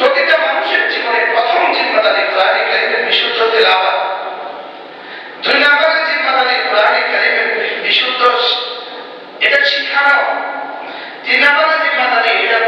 প্রতিটা মানুষের জীবনে প্রথম জিম্মাদারি কোরআনে কারিমের বিশুদ্ধ তেলাওয়াত। দুই নম্বরের জিম্মাদারি কোরআনে কারিমের বিশুদ্ধ, এটা শিখানো। তিন নম্বরের জিম্মাদারি এটা